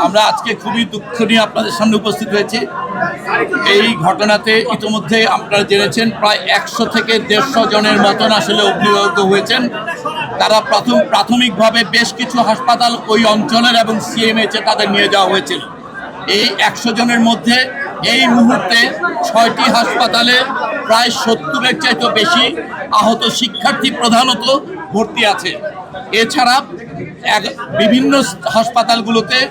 আমরা আজকে খুবই দুঃখ নিয়ে আপনাদের সামনে উপস্থিত হয়েছি। এই ঘটনাতে ইতিমধ্যে আপনারা জেনেছেন, প্রায় একশো থেকে দেড়শো জনের মতন আসলে অগ্নিবাহিত হয়েছেন। তারা প্রথম, প্রাথমিকভাবে বেশ কিছু হাসপাতাল ওই অঞ্চলের এবং সিএমএইচে তাদের নিয়ে যাওয়া হয়েছিল। এই একশো জনের মধ্যে এই মুহূর্তে ছয়টি হাসপাতালে প্রায় সত্তরের চাইতে বেশি আহত শিক্ষার্থী প্রধানত ভর্তি আছে। এছাড়া এক- বিভিন্ন হাসপাতালগুলোতে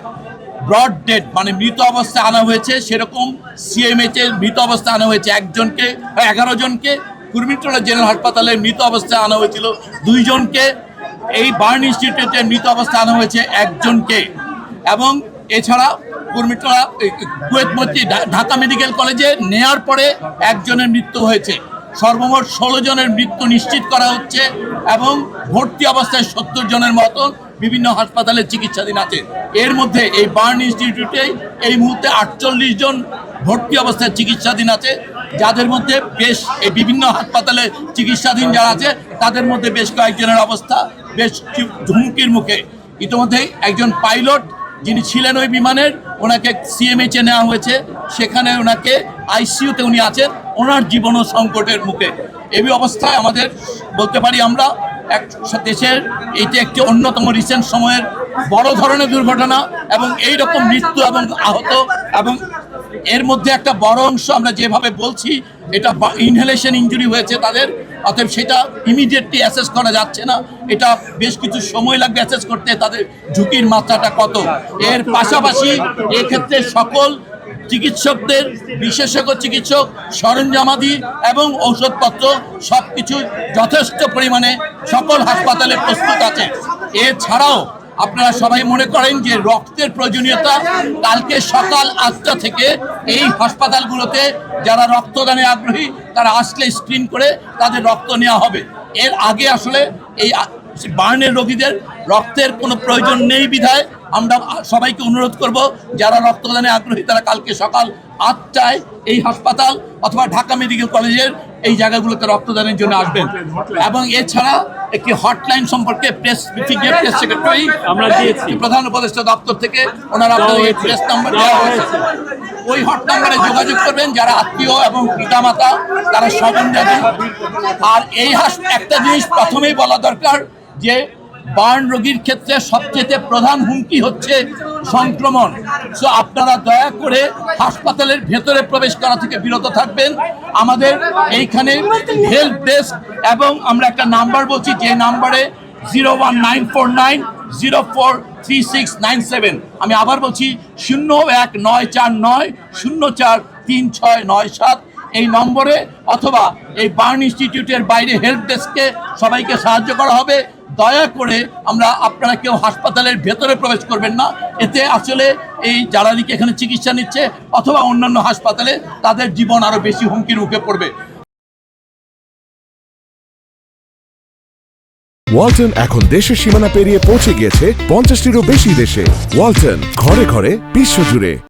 ব্রড ডেড মানে মৃত অবস্থায় আনা হয়েছে, সেরকম সিএমএইচ মৃত অবস্থায় আনা হয়েছে একজনকে, এগারো জনকে। কুর্মিটোলা জেনারেল হাসপাতালে মৃত অবস্থায় আনা হয়েছিল দুইজনকে। এই বার্ন ইনস্টিটিউটে মৃত অবস্থায় আনা হয়েছে একজনকে। এবং এছাড়া কুর্মিটোলা কুয়েতমতি ঢাকা মেডিকেল কলেজে নেয়ার পরে একজনের মৃত্যু হয়েছে। সর্বমোট ষোলো জনের মৃত্যু নিশ্চিত করা হচ্ছে এবং ভর্তি অবস্থায় সত্তর জনের মতন বিভিন্ন হাসপাতালে চিকিৎসাধীন আছে। এর মধ্যে এই বার্ন ইনস্টিটিউটে এই মুহূর্তে আটচল্লিশ জন ভর্তি অবস্থায় চিকিৎসাধীন আছে। যাদের মধ্যে বেশ এই বিভিন্ন হাসপাতালে চিকিৎসাধীন যারা আছে, তাদের মধ্যে বেশ কয়েকজনের অবস্থা বেশ হুমকির মুখে। ইতিমধ্যেই একজন পাইলট যিনি ছিলেন ওই বিমানের, ওনাকে সিএমএইচে নেওয়া হয়েছে। সেখানে ওনাকে আইসিইউতে উনি আছেন। ওনার জীবনও সংকটের মুখে। এই অবস্থায় আমাদের বলতে পারি আমরা এক দেশের এটি একটি অন্যতম রিসেন্ট সময়ের বড় ধরনের দুর্ঘটনা এবং এই রকম মৃত্যু এবং আহত এবং এর মধ্যে একটা বড় অংশ আমরা যেভাবে বলছি, এটা ইনহেলেশন ইঞ্জুরি হয়েছে তাদের, অতএব সেটা ইমিডিয়েটলি অ্যাসেস করা যাচ্ছে না। এটা বেশ কিছু সময় লাগবে অ্যাসেস করতে, তাদের ঝুঁকির মাত্রাটা কত। এর পাশাপাশি এক্ষেত্রে সকল চিকিৎসকদের, বিশেষজ্ঞ চিকিৎসক, সরঞ্জামাদি এবং ঔষধপত্র সব কিছু যথেষ্ট পরিমাণে সকল হাসপাতালে প্রস্তুত আছে। এছাড়াও আপনারা সবাই মনে করেন যে রক্তের প্রয়োজনীয়তা কালকে সকাল আটটা থেকে এই হাসপাতালগুলোতে যারা রক্তদানে আগ্রহী, তারা আসলে স্ক্রিন করে তাদের রক্ত নেওয়া হবে। এর আগে আসলে এই বার্নের রোগীদের রক্তের কোনো প্রয়োজন নেই বিধায় আমরা সবাইকে অনুরোধ করব যারা রক্তদানে আগ্রহী তারা কালকে সকাল আটটায় এই হাসপাতাল অথবা ঢাকা মেডিকেল কলেজের এই জায়গাগুলোতে রক্তদানের জন্য আসবেন। এবং এছাড়া একটি হটলাইন সম্পর্কে প্রেস মিটিংয়ে প্রেস সেক্রেটারি আমরা দিয়েছি। প্রধান উপদেষ্টা দপ্তর থেকে ওনারা আপনাদের এই প্রেস নাম্বার দেওয়া হয়েছে। ওই হট নাম্বারে যোগাযোগ করবেন যারা আত্মীয় এবং পিতামাতা তারা স্মরণ দেবেন আর এই হাস একটা জিনিস প্রথমেই বলা দরকার যে বার্ন রোগীর ক্ষেত্রে সবচেয়ে প্রধান হুমকি হচ্ছে সংক্রমণ। সো আপনারা দয়া করে হাসপাতালের ভেতরে প্রবেশ করা থেকে বিরত থাকবেন। আমাদের এইখানে হেল্প ডেস্ক এবং আমরা একটা নাম্বার বলছি, যে নাম্বারে zero one nine four nine, zero four three six nine seven. আমি আবার বলছি, শূন্য এক নয় চার নয়, শূন্য চার তিন ছয় নয় সাত। এই নম্বরে অথবা এই বার্ন ইনস্টিটিউটের বাইরে হেল্প ডেস্কে সবাইকে সাহায্য করা হবে। দয়া করে আমরা আপনারা কেউ হাসপাতালের ভেতরে প্রবেশ করবেন না। এতে আসলে এই যারা এখানে চিকিৎসা নিচ্ছে অথবা অন্যান্য হাসপাতালে তাদের জীবন আরও বেশি হুমকির মুখে পড়বে। ওয়ালটন এখন দেশের সীমানা পেরিয়ে পৌঁছে গিয়েছে পঞ্চাশটিরও বেশি দেশে। ওয়ালটন, ঘরে ঘরে বিশ্বজুড়ে